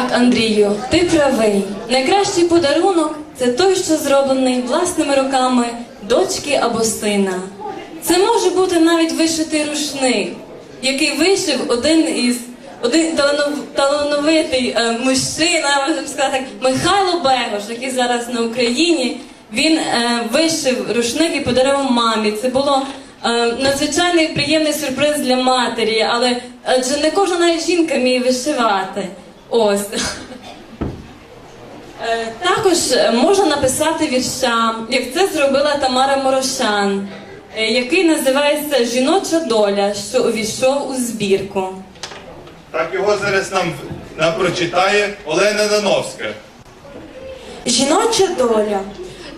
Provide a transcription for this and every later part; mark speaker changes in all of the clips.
Speaker 1: Так, Андрію, ти правий. Найкращий подарунок це той, що зроблений власними руками дочки або сина. Це може бути навіть вишитий рушник, який вишив один із один таланов- талановитий е, мужчина, можемо сказати так, Михайло Бегош, який зараз на Україні. Він е, вишив рушник і подарував мамі. Це було е, надзвичайний приємний сюрприз для матері, але адже не кожна навіть жінка вміє вишивати. Ось. Е, Також можна написати вірша, як це зробила Тамара Морошан, е, який називається Жіноча доля, що увійшов у збірку.
Speaker 2: Так його зараз нам, нам прочитає Олена Нановська.
Speaker 3: Жіноча доля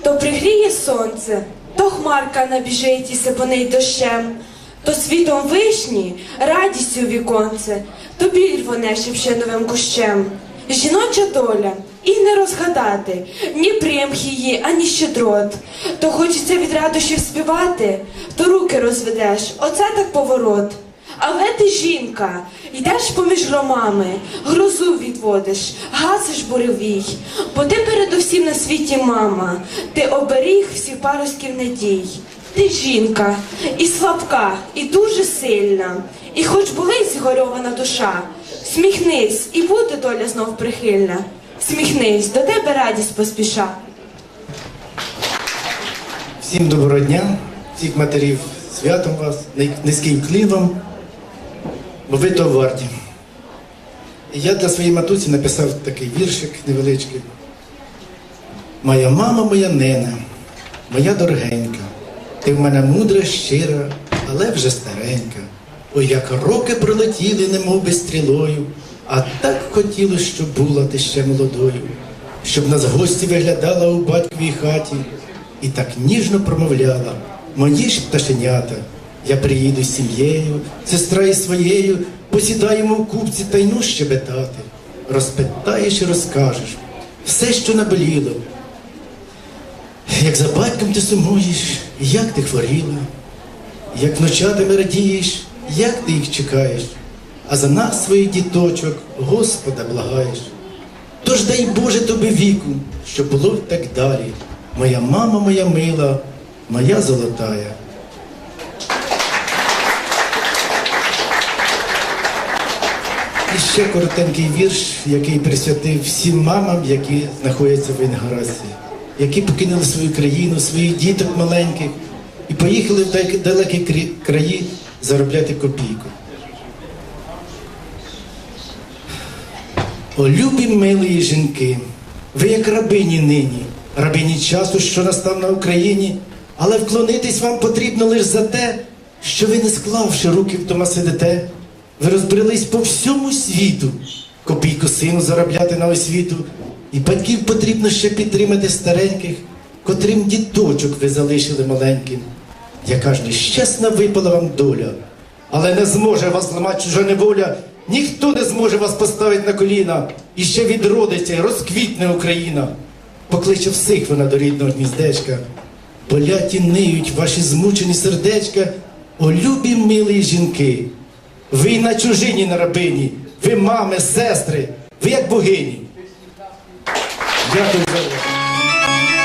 Speaker 3: то пригріє сонце, то хмарка набіжить і сипонить дощем, то світом вишні, радістю віконце, то біль воне шепче новим кущем. Жіноча доля і не розгадати ні примх її, ані щедрот. То хочеться від радощів співати, то руки розведеш, оце так поворот. Але ти жінка, йдеш поміж громами, грозу відводиш, гасиш буревій, бо ти передусім на світі мама, ти оберіг всіх паросків надій. Ти жінка, і слабка, і дуже сильна, і хоч болить згорьована душа, сміхнись, і буде доля знов прихильна. Сміхнись, до тебе радість поспіша.
Speaker 4: Всім доброго дня, всіх матерів святом вас, ни- низький вклін вам, бо ви то варті. Я для своєї матусі написав такий віршик невеличкий. Моя мама, моя нена, моя дорогенька, ти в мене мудра, щира, але вже старенька. Ой, як роки пролетіли, немов би стрілою, а так хотілося, щоб була ти ще молодою, щоб нас гості виглядала у батьковій хаті і так ніжно промовляла, мої ж пташенята, я приїду з сім'єю, сестра із своєю, посідаємо в купці та й ну щебетати. Розпитаєш і розкажеш все, що наболіло, як за батьком ти сумуєш, як ти хворіла, як вночатами радієш, як ти їх чекаєш, а за нас, своїх діточок, Господа благаєш. Тож дай Боже тобі віку, щоб було так далі. Моя мама, моя мила, моя золотая. І ще коротенький вірш, який присвятив всім мамам, які знаходяться в Інгорасі, які покинули свою країну, своїх діток маленьких і поїхали в далекі краї заробляти копійку. О, любі милої жінки, ви як рабині нині, рабині часу, що настав на Україні, але вклонитись вам потрібно лише за те, що ви не склавши руки вдома сидите, ви розбрелись по всьому світу, копійку сину заробляти на освіту, і батьків потрібно ще підтримати стареньких, котрим діточок ви залишили маленьким. Яка ж нещасна випала вам доля, але не зможе вас зламати чужа неволя, ніхто не зможе вас поставити на коліна, і ще відродиться, розквітне Україна. Покличе всіх вона до рідного гніздечка, болять і ниють ваші змучені сердечка, о любі милі жінки. Ви на чужині на рабині, ви мами, сестри, ви як богині. Já pensou?